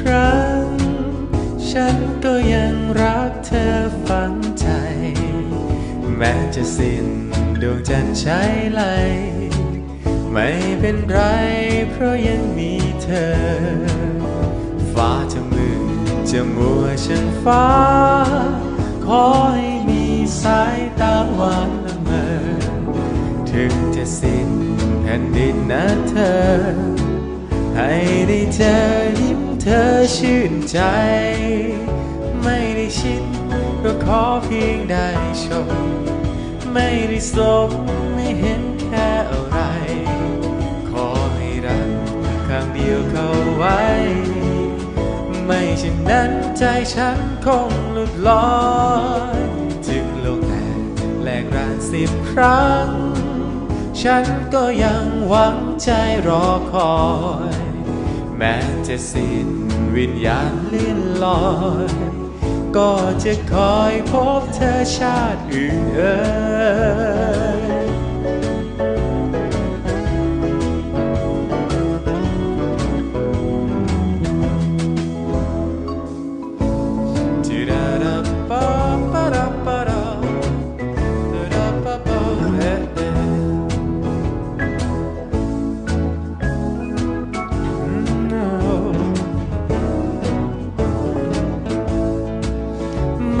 ครั้ง ฉันก็ยังรักเธอฝังใจ แม้จะสิ้นดวงจันทร์ใช้ไหล ไม่เป็นไร เพราะยังมีเธอ ฟ้าจะมืดจะมัวฉันฟ้า ขอให้มีสายตาหวานละเมอถึงจะสิ้นแผ่นดินนะเธอ ให้ได้เจอ เธอชื่นใจ ไม่ได้ชิดก็ขอเพียงได้ชม ไม่ได้สมไม่เห็นแค่อะไร ขอให้รักข้างเดียวเข้าไว้ ไม่เช่นนั้นใจฉันคงหลุดลอยถึงโลกแตกแหลกรานสิบครั้ง ฉันก็ยังหวังใจรอคอย แม้จะสิ้นวิญญาณเลื่อนลอยก็จะคอยพบเธอชาติอื่น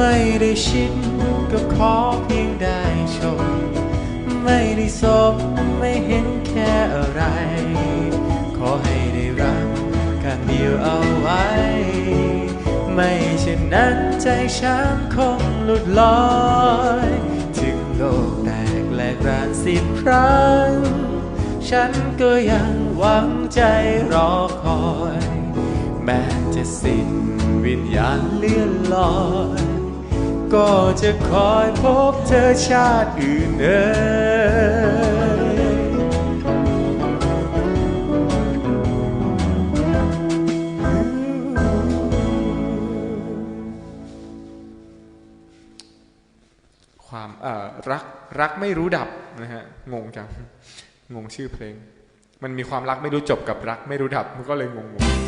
ไม่ได้ชิดก็ขอเพียงได้ชม ไม่ได้สมไม่เห็นแค่อะไร ขอให้ได้รักข้างเดียวเอาไว้ ไม่เช่นนั้นใจฉันคงหลุดลอย ถึงโลกแตกแหลกรานสิบครั้ง ฉันก็ยังหวังใจรอคอย แม้จะสิ้นวิญญาณเลื่อนลอย ก็จะคอยพบเธอชาติอื่นเอ่ยความเอ่อรักรักไม่รู้ดับนะฮะงงจังงงชื่อเพลง มันมีความรักไม่รู้จบกับรักไม่รู้ดับมันก็เลยงงง